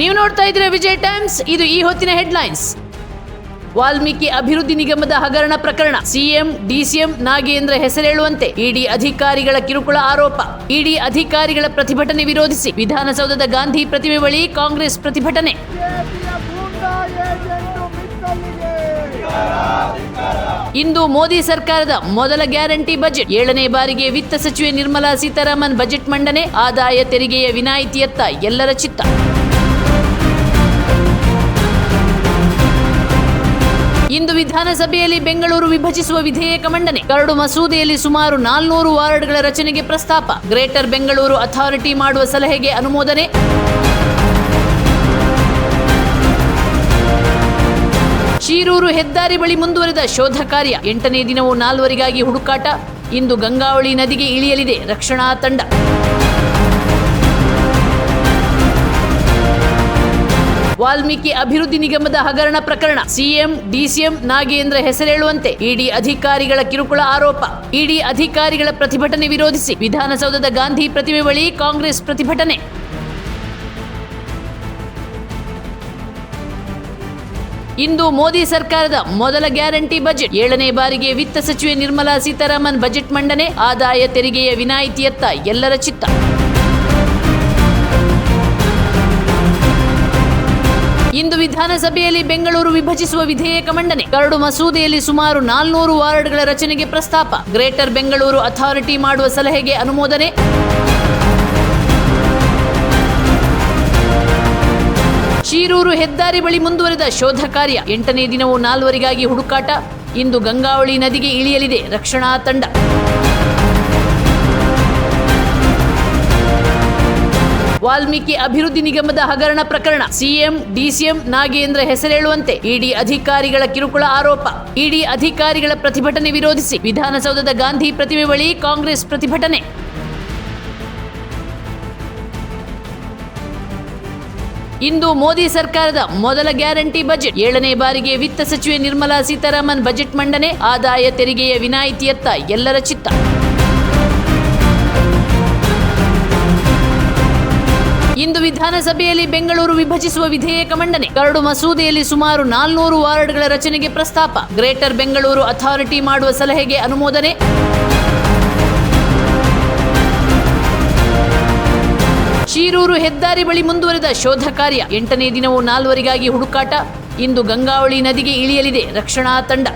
ನೀವು ನೋಡ್ತಾ ಇದ್ರೆ ವಿಜಯ್ ಟೈಮ್ಸ್? ಇದು ಈ ಹೊತ್ತಿನ ಹೆಡ್ಲೈನ್ಸ್. ವಾಲ್ಮೀಕಿ ಅಭಿವೃದ್ಧಿ ನಿಗಮದ ಹಗರಣ ಪ್ರಕರಣ. ಸಿಎಂ, ಡಿಸಿಎಂ ನಾಗೇಂದ್ರ ಹೆಸರೇಳುವಂತೆ ಇಡಿ ಅಧಿಕಾರಿಗಳ ಕಿರುಕುಳ ಆರೋಪ. ಇಡಿ ಅಧಿಕಾರಿಗಳ ಪ್ರತಿಭಟನೆ ವಿರೋಧಿಸಿ ವಿಧಾನಸೌಧದ ಗಾಂಧಿ ಪ್ರತಿಮೆ ಬಳಿ ಕಾಂಗ್ರೆಸ್ ಪ್ರತಿಭಟನೆ. ಇಂದು ಮೋದಿ ಸರ್ಕಾರದ ಮೊದಲ ಗ್ಯಾರಂಟಿ ಬಜೆಟ್. ಏಳನೇ ಬಾರಿಗೆ ವಿತ್ತ ಸಚಿವೆ ನಿರ್ಮಲಾ ಸೀತಾರಾಮನ್ ಬಜೆಟ್ ಮಂಡನೆ, ಆದಾಯ ತೆರಿಗೆಯ ವಿನಾಯಿತಿಯತ್ತ ಎಲ್ಲರ ಚಿತ್ತ. ವಿಧಾನಸಭೆಯಲ್ಲಿ ಬೆಂಗಳೂರು ವಿಭಜಿಸುವ ವಿಧೇಯಕ ಮಂಡನೆ. ಕರಡು ಮಸೂದೆಯಲ್ಲಿ ಸುಮಾರು ನಾಲ್ನೂರು ವಾರ್ಡ್ಗಳ ರಚನೆಗೆ ಪ್ರಸ್ತಾಪ. ಗ್ರೇಟರ್ ಬೆಂಗಳೂರು ಅಥಾರಿಟಿ ಮಾಡುವ ಸಲಹೆಗೆ ಅನುಮೋದನೆ. ಶಿರೂರು ಹೆದ್ದಾರಿ ಬಳಿ ಮುಂದುವರೆದ ಶೋಧ ಕಾರ್ಯ. ಎಂಟನೇ ದಿನವೂ ನಾಲ್ವರಿಗಾಗಿ ಹುಡುಕಾಟ. ಇಂದು ಗಂಗಾವಳಿ ನದಿಗೆ ಇಳಿಯಲಿದೆ ರಕ್ಷಣಾ ತಂಡ. ವಾಲ್ಮೀಕಿ ಅಭಿವೃದ್ಧಿ ನಿಗಮದ ಹಗರಣ ಪ್ರಕರಣ. ಸಿಎಂ, ಡಿಸಿಎಂ ನಾಗೇಂದ್ರ ಹೆಸರೇಳುವಂತೆ ಇಡಿ ಅಧಿಕಾರಿಗಳ ಕಿರುಕುಳ ಆರೋಪ. ಇಡಿ ಅಧಿಕಾರಿಗಳ ಪ್ರತಿಭಟನೆ ವಿರೋಧಿಸಿ ವಿಧಾನಸೌಧದ ಗಾಂಧಿ ಪ್ರತಿಮೆ ಬಳಿ ಕಾಂಗ್ರೆಸ್ ಪ್ರತಿಭಟನೆ. ಇಂದು ಮೋದಿ ಸರ್ಕಾರದ ಮೊದಲ ಗ್ಯಾರಂಟಿ ಬಜೆಟ್. ಏಳನೇ ಬಾರಿಗೆ ವಿತ್ತ ಸಚಿವೆ ನಿರ್ಮಲಾ ಸೀತಾರಾಮನ್ ಬಜೆಟ್ ಮಂಡನೆ, ಆದಾಯ ತೆರಿಗೆಯ ವಿನಾಯಿತಿಯತ್ತ ಎಲ್ಲರ ಚಿತ್ತ. ಇಂದು ವಿಧಾನಸಭೆಯಲ್ಲಿ ಬೆಂಗಳೂರು ವಿಭಜಿಸುವ ವಿಧೇಯಕ ಮಂಡನೆ. ಕರಡು ಮಸೂದೆಯಲ್ಲಿ ಸುಮಾರು ನಾಲ್ನೂರು ವಾರ್ಡ್ಗಳ ರಚನೆಗೆ ಪ್ರಸ್ತಾಪ. ಗ್ರೇಟರ್ ಬೆಂಗಳೂರು ಅಥಾರಿಟಿ ಮಾಡುವ ಸಲಹೆಗೆ ಅನುಮೋದನೆ. ಶೀರೂರು ಹೆದ್ದಾರಿ ಬಳಿ ಮುಂದುವರೆದ ಶೋಧ ಕಾರ್ಯ. ಎಂಟನೇ ದಿನವೂ ನಾಲ್ವರಿಗಾಗಿ ಹುಡುಕಾಟ. ಇಂದು ಗಂಗಾವಳಿ ನದಿಗೆ ಇಳಿಯಲಿದೆ ರಕ್ಷಣಾ ತಂಡ. ವಾಲ್ಮೀಕಿ ಅಭಿವೃದ್ಧಿ ನಿಗಮದ ಹಗರಣ ಪ್ರಕರಣ. ಸಿಎಂ, ಡಿಸಿಎಂ ನಾಗೇಂದ್ರ ಹೆಸರೇಳುವಂತೆ ಇಡಿ ಅಧಿಕಾರಿಗಳ ಕಿರುಕುಳ ಆರೋಪ. ಇಡಿ ಅಧಿಕಾರಿಗಳ ಪ್ರತಿಭಟನೆ ವಿರೋಧಿಸಿ ವಿಧಾನಸೌಧದ ಗಾಂಧಿ ಪ್ರತಿಮೆ ಬಳಿ ಕಾಂಗ್ರೆಸ್ ಪ್ರತಿಭಟನೆ. ಇಂದು ಮೋದಿ ಸರ್ಕಾರದ ಮೊದಲ ಗ್ಯಾರಂಟಿ ಬಜೆಟ್. ಏಳನೇ ಬಾರಿಗೆ ವಿತ್ತ ಸಚಿವೆ ನಿರ್ಮಲಾ ಸೀತಾರಾಮನ್ ಬಜೆಟ್ ಮಂಡನೆ, ಆದಾಯ ತೆರಿಗೆಯ ವಿನಾಯಿತಿಯತ್ತ ಎಲ್ಲರ ಚಿತ್ತ. ಇಂದು ವಿಧಾನಸಭೆಯಲ್ಲಿ ಬೆಂಗಳೂರು ವಿಭಜಿಸುವ ವಿಧೇಯಕ ಮಂಡನೆ. ಕರಡು ಮಸೂದೆಯಲ್ಲಿ ಸುಮಾರು ನಾಲ್ನೂರು ವಾರ್ಡ್ಗಳ ರಚನೆಗೆ ಪ್ರಸ್ತಾಪ. ಗ್ರೇಟರ್ ಬೆಂಗಳೂರು ಅಥಾರಿಟಿ ಮಾಡುವ ಸಲಹೆಗೆ ಅನುಮೋದನೆ. ಶಿರೂರು ಹೆದ್ದಾರಿ ಬಳಿ ಮುಂದುವರೆದ ಶೋಧ ಕಾರ್ಯ. ಎಂಟನೇ ದಿನವೂ ನಾಲ್ವರಿಗಾಗಿ ಹುಡುಕಾಟ. ಇಂದು ಗಂಗಾವಳಿ ನದಿಗೆ ಇಳಿಯಲಿದೆ ರಕ್ಷಣಾ ತಂಡ.